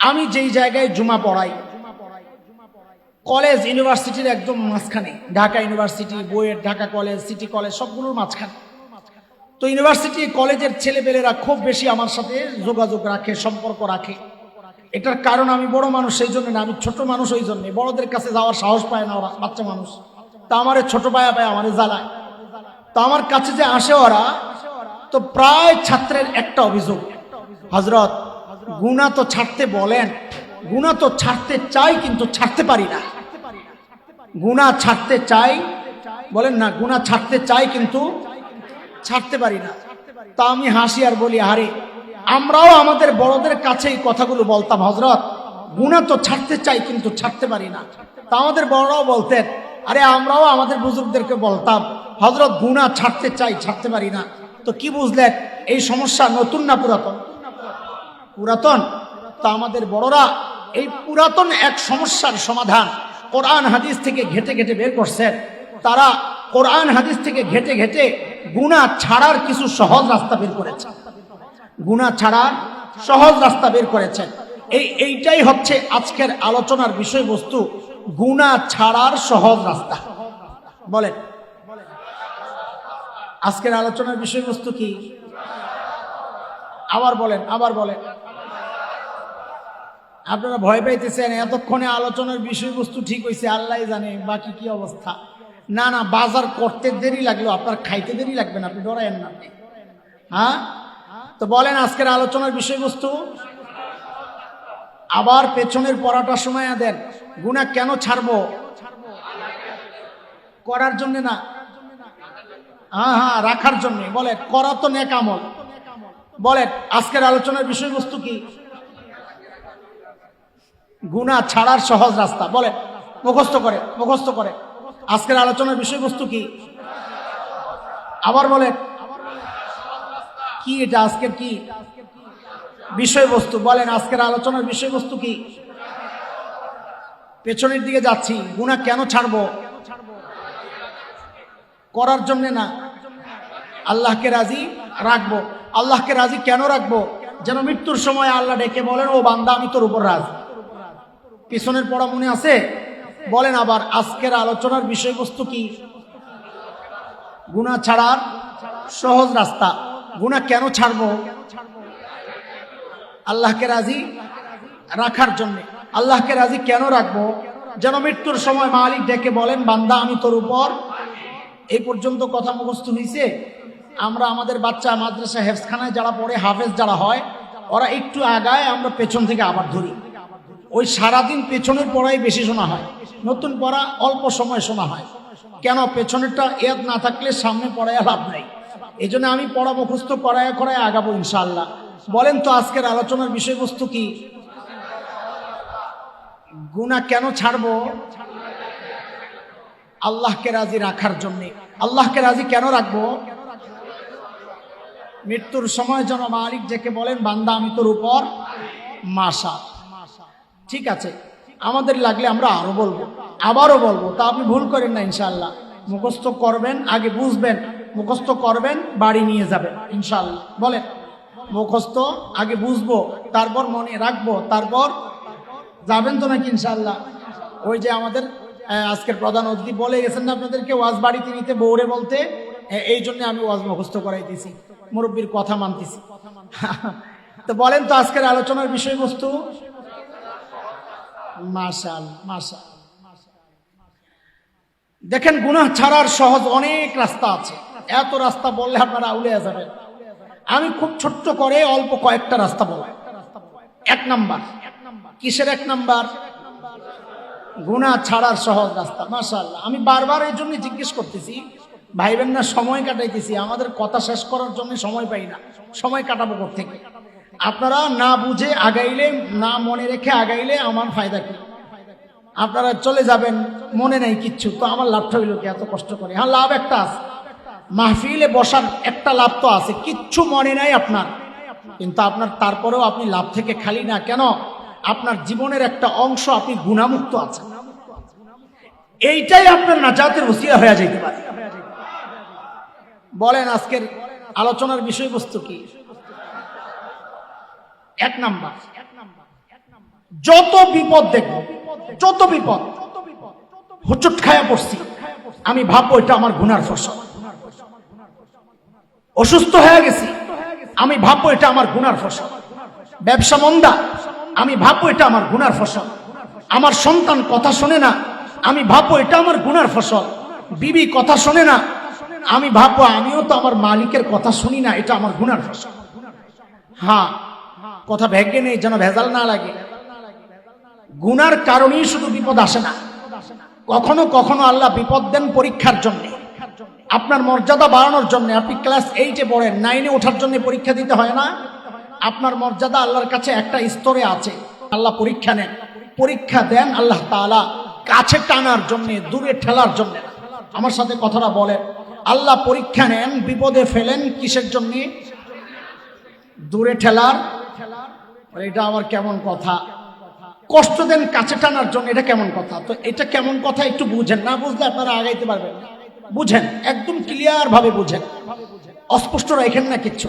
আমি যেই জায়গায় জুমা পড়াই, কলেজ, ইউনিভার্সিটির একদম মাঝখানে, ঢাকা ইউনিভার্সিটি বইয়ের ঢাকা কলেজ, সিটি কলেজ, সবগুলোর মাঝখানে। তো ইউনিভার্সিটি কলেজের ছেলেপেলেরা খুব বেশি আমার সাথে যোগাযোগ রাখে, সম্পর্ক রাখে। এটার কারণ আমি বড় মানুষ, সেই জন্য না, আমি ছোট মানুষ ওই জন্য। বড়দের কাছে যাওয়ার সাহস পায় না ওরা, বাচ্চা মানুষ। তা আমার ছোট পায়া পায় আমার জ্বালায়। তো আমার কাছে যে আসে ওরা, তো প্রায় ছাত্রের একটা অভিযোগ। হজরত গুণা তো ছাড়তে বলেন, গুণা তো ছাড়তে চাই কিন্তু ছাড়তে পারি না। গুণা ছাড়তে চাই, বলেন না, গুণা ছাড়তে চাই কিন্তু ছাড়তে পারি না। তা আমি হাসি আর বলি আরে আমরাও আমাদের বড়দের কাছে এই কথাগুলো বলতাম হজরত গুণা তো ছাড়তে চাই কিন্তু ছাড়তে পারি না। তা আমাদের বড়রাও বলতেন, আরে আমরাও আমাদের বুজুর্গদেরকে বলতাম হজরত গুণা ছাড়তে চাই, ছাড়তে পারি না। তো কি বুঝলেন, এই সমস্যা নতুন না পুরাতন? পুরাতন। তা আমাদের বড়রা এই পুরাতন এক সমস্যার সমাধান। কোরআন হাদিস থেকে ঘেটে ঘেটে বের করছেন তারা কোরআন হাদিস থেকে ঘেটে ঘেটে গুণা ছাড়ার কিছু সহজ রাস্তা বের করেছে। গুণা ছাড়ার সহজ রাস্তা বের করেছেন এই, এইটাই হচ্ছে আজকের আলোচনার বিষয়বস্তু। গুণা ছাড়ার সহজ রাস্তা। বলেন। আজকের আলোচনার বিষয়বস্তু কি? আবার বলেন আবার বলেন। আপনারা ভয় পাইতেছেন, এতক্ষণে আলোচনার বিষয়বস্তু ঠিক হয়েছে আল্লাহ জানে, বাকি কি অবস্থা? না না, বাজার করতে দেরি লাগল আপনার খাইতে দেরি লাগবে না, আপনি ডরায়েন না। হ্যাঁ? তো বলেন আজকের আলোচনার বিষয়বস্তু? আবার পেছনের পড়াটা সময় দেন। গুণা কেন ছাড়বো? করার জন্য না। হ্যাঁ হ্যাঁ রাখার জন্য। বলে করা তো নেক আমল। বলেন, আজকের আলোচনার বিষয়বস্তু কি? গুণা ছাড়ার সহজ রাস্তা। বলে মুখস্থ করে মুখস্থ করে। আজকের আলোচনার বিষয়বস্তু কি? আবার বলে কি এটা আজকের কি? বিষয়বস্তু। বলেন, আজকের আলোচনার বিষয়বস্তু কি? পেছনের দিকে যাচ্ছি, গুণা কেন ছাড়বো? করার জন্য না, আল্লাহকে রাজি রাখব। আল্লাহকে রাজি কেন রাখব? যেন মৃত্যুর সময় আল্লাহ ডেকে বলেন, ও বান্দা, আমি তোর উপর রাজ। পিছনের পড়া মনে আছে? বলেন আবার, আজকের আলোচনার বিষয়বস্তু কি? গুণা ছাড়ার সহজ রাস্তা। গুণা কেন ছাড়বো? আল্লাহকে রাজি রাখার জন্য। আল্লাহকে রাজি কেন রাখব? যেন মৃত্যুর সময় মালিক ডেকে বলেন, বান্দা, আমি তোর উপর এই পর্যন্ত কথা মুখস্থ হয়েছে আমরা আমাদের বাচ্চা মাদ্রাসা হেফসখানায় যারা পড়ে, হাফেজ যারা হয়, ওরা একটু আগায় আমরা পেছন থেকে আবার ধরি। ওই সারাদিন পেছনের পড়াই বেশি শোনা হয়। নতুন পড়া অল্প সময় শোনা হয়। কেন? পেছনেরটা এদ না থাকলে সামনে পড়ায় লাভ নাই। এই জন্য আমি পড়া মুখস্থ করায় করায় আগাবো ইনশাল্লাহ বলেন তো, আজকের আলোচনার বিষয়বস্তু কি? গুণা কেন ছাড়বো? আল্লাহকে রাজি রাখার জন্যে। আল্লাহকে রাজি কেন রাখব? মৃত্যুর সময় যেন মালিক যেকে বলেন, বান্দা, আমি তোর উপর মাসা ঠিক আছে, আমাদের লাগলে আমরা আরও বলব, আবারও বলব, তা আপনি ভুল করেন না ইনশাল্লাহ মুখস্থ করবেন, আগে বুঝবেন, মুখস্থ করবেন, বাড়ি নিয়ে যাবেন ইনশাল্লাহ বলেন, মুখস্থ, আগে বুঝব, তারপর মনে রাখব, তারপর যাবেন তো নাকি ইনশাল্লাহ ওই যে আমাদের আজকের প্রধান অতিথি বলে গেছেন না আপনাদেরকে, ওয়াজ বাড়িতে নিতে বৌরে বলতে এই জন্য আমি ওয়াজ মুখস্থ করাইতেছি, মুরব্বীর কথা মানতেছি। তো বলেন তো আজকের আলোচনার বিষয়বস্তু। মাশাল মাশাল দেখেন, গুনাহ ছাড়ার সহজ অনেক রাস্তা আছে। এত রাস্তা বললে আপনারা আউলে যাবেন। আমি খুব ছোট্ট করে অল্প কয়েকটা রাস্তা বললাম। এক নাম্বার। কিসের এক নাম্বার? গুনাহ ছাড়ার সহজ রাস্তা। মাশাআল্লাহ আমি বারবার এই জন্য জিজ্ঞেস করতেছি, ভাইবেন না, সময় কাটাইতেছি। আমাদের কথা শেষ করার জন্য সময় পাই না। সময় কাটাবো থেকে আপনারা না বুঝে আগাইলে, না মনে রেখে আগাইলে আমার ফায়দা কি? আপনারা চলে যাবেন, মনে নেই কিচ্ছু। তো আমার লাভটা হইল কি? এত কষ্ট করে। হ্যাঁ লাভ একটা আছে। মাহফিলে বসার একটা লাভ তো আছে। কিচ্ছু মনে নাই আপনার। কিন্তু আপনার তারপরেও আপনি লাভ থেকে খালি না। কেন? আপনার জীবনের একটা অংশ আপনি গুণামুক্ত আছেন। এইটাই আপনার নাজাতের ওসিলা হয়ে যেতে পারে। বলেন আজকের আলোচনার বিষয়বস্তু কি? এক নাম্বার। যত বিপদ দেখব, যত বিপদ, হুচুট খায়া পড়ছি। আমি ভাববো এটা আমার গুনার ফসল। অসুস্থ হয়ে গেছি। আমি ভাববো এটা আমার গুনার ফসল। ব্যবসা মন্দা। আমি ভাববো এটা আমার গুনার ফসল। আমার সন্তান কথা শোনে না। আমি ভাববো এটা আমার গুনার ফসল। বিবি কথা শোনে না। আমি ভাববো আমিও তো আমার মালিকের কথা শুনি না। এটা আমার গুনার ফসল। হ্যাঁ কথা ভেগে নেই, যেন ভেজাল না লাগে। গুনার কারণেই শুধু বিপদ আসে না। কখনো কখনো আল্লাহ বিপদ দেন পরীক্ষার জন্য। আপনার মর্যাদা বাড়ানোর জন্য। আপনি ক্লাস এইটে পড়েন নাইনে ওঠার জন্য পরীক্ষা দিতে হয় না? আপনার মর্যাদা আল্লাহর কাছে একটা স্তরে আছে। আল্লাহ পরীক্ষা নেন। পরীক্ষা দেন আল্লাহ তাআলা কাছে টানার জন্য, দূরে ঠেলার জন্য। আমার সাথে কথাটা বলেন। আল্লাহ পরীক্ষা নেন, বিপদে ফেলেন কিসের জন্য? দূরে ঠেলার এটা আবার কেমন কথা? কষ্ট দেন কাছে টানার জন্য এটা কেমন কথা? তো এটা কেমন কথা একটু বুঝেন, না বুঝলে আপনারা আগাইতে পারবেন বুঝেন, একদম ক্লিয়ার ভাবে বুঝেন। অস্পষ্ট রাখেন না কিচ্ছু।